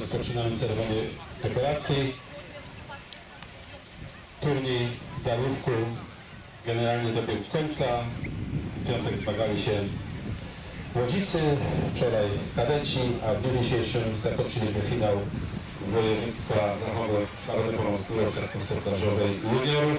rozpoczynamy ceremonię dekoracji. Turniej w Darówku generalnie dobiegł końca. W piątek zmagali się Łodzicy, wczoraj kadeci, a w dniu dzisiejszym zakończyliśmy finał województwa zachodnio-pomorskiego w siatkówce plażowej juniorów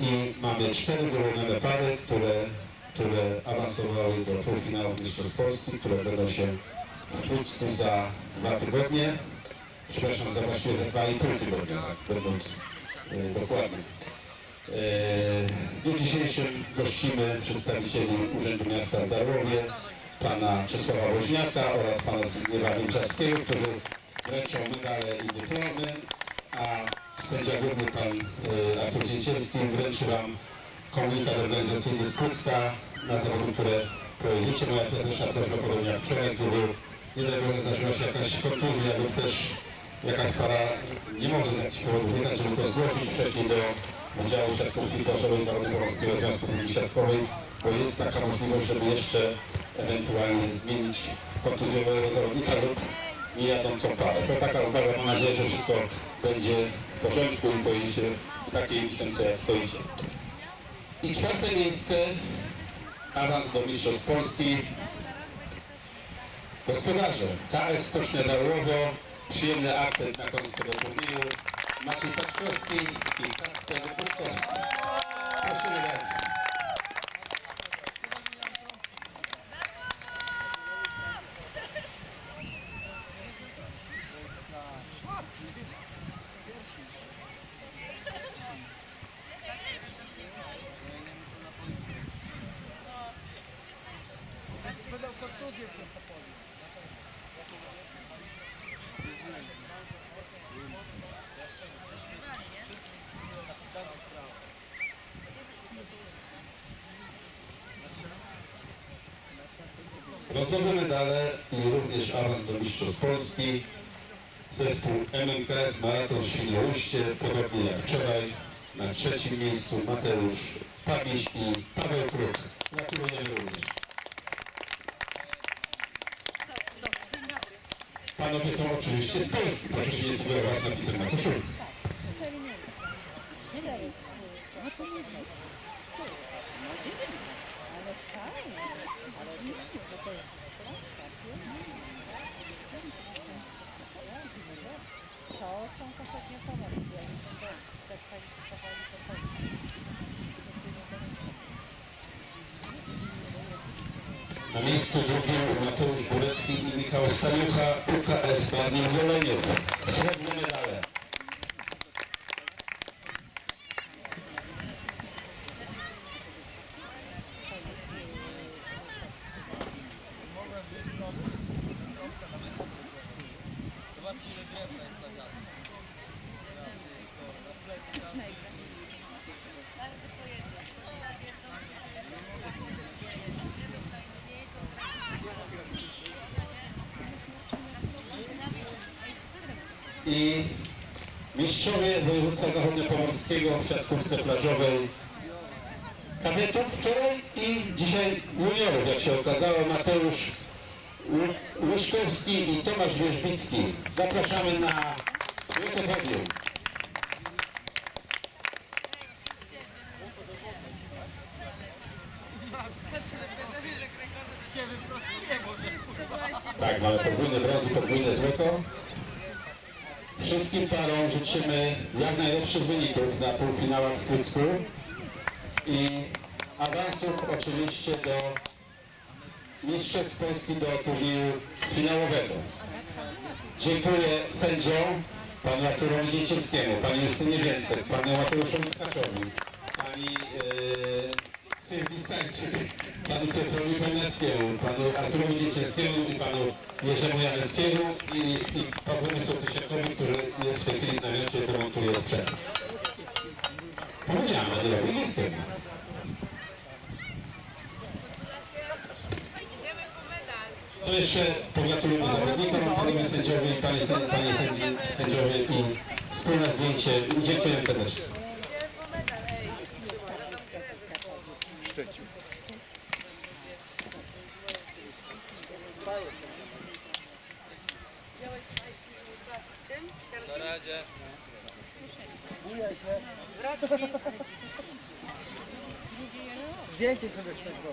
i mamy cztery wyrównane pary, które, które awansowały do półfinału Mistrzostw Polski, które będą się Pucku za dwa tygodnie. Przepraszam, za właściwie za dwa i pół tygodnia, będąc e, dokładnym. E, W dniu dzisiejszym gościmy przedstawicieli Urzędu Miasta w Darłowie, pana Czesława Woźniaka oraz pana Zbigniewa Wilczarskiego, którzy wręczą medale i dyplomy, a sędzia główny pan e, Artur Dzięcielski wręczy wam komunikat organizacyjny z Pucka na zawody, które prowadzicie. Moja serdeczna prośba podobnie jak wczoraj, gdyby nie daj Boże zdarzyła się jakaś kontuzja lub też jakaś para nie może z jakichś powodów jechać, żeby to zgłosić wcześniej do Wydziału Siatkówki Plażowej Zawody Pomorskiego Związku Piłki Siatkowej, bo jest taka możliwość, żeby jeszcze ewentualnie zmienić kontuzjowego zawodnika lub niejadącą parę. To taka uwaga, mam nadzieję, że wszystko będzie w porządku i pojedziecie w takiej pisemce jak stoicie. I czwarte miejsce, awans do Mistrzostw Polski. Gospodarze, KS Stocznia Darłowo, przyjemny akcent na koniec tego turnieju. Maciej Paczkowski i Kacper. Prosimy bardzo. Kontuzje przez to. Brązowe medale i również awans do Mistrzostw Polski. Zespół MMKS Maraton Świnoujście, podobnie jak wczoraj, na trzecim miejscu Mateusz Pabiś Paweł Kruk. Gratulujemy również. Panowie są oczywiście z Polski, proszę się nie sugerować napisem na koszulkę. No to nie wiem. Ale fajnie. Ale nie wiem, że to jest To są ostatnie pomocy. Ja nie będę tak kwalifikowali to Polski. Na miejscu drugim Mateusz Górecki i Michał Staniucha, UKS Barnin Goleniów. Srebrne medale. Zobaczcie ile drewna jest na ziarnie. Na plecy każdy. I mistrzowie województwa zachodniopomorskiego w siatkówce plażowej kadetów wczoraj i dzisiaj juniorów, jak się okazało, Mateusz Ły- Łyszkowski i Tomasz Wierzbicki. Zapraszamy na złote podium. Się wyprostuje może kurwa. Tak, mamy podwójny brąz i podwójne złoto. Wszystkim parom życzymy jak najlepszych wyników na półfinałach w Pucku i awansów oczywiście do Mistrzostw Polski do turnieju finałowego. Dziękuję sędziom, panu Arturowi Dziecielskiemu, pani Justynie Więcek, panu Mateuszowi Tkaczowi, pani e, Sylwii Stańczyk, panu Piotrowi Poniackiemu, panu Arturowi Dziecielskiemu i panu Jerzemu Janeckiemu i, i Pawłowi Sołtysiakowi, który jest w tej chwili na mieście, który montuje sprzęt. Powiedziałem, ale nie jestem. To jeszcze pogratulujemy zawodnikom, panowie sędziowie, panie, sędzi, panie sędzi, sędziowie i wspólne zdjęcie. Dziękuję serdecznie. przeciw. Na razie. Zdjęcie sobie światło.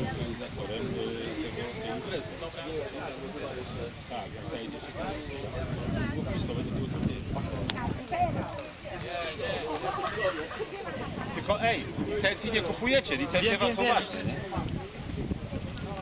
Organizatorem y, tego, tej imprezy. Tak, jak znajdziecie było wpisowe do tego turnieju. Tylko ej, licencji nie kupujecie, licencję was macie.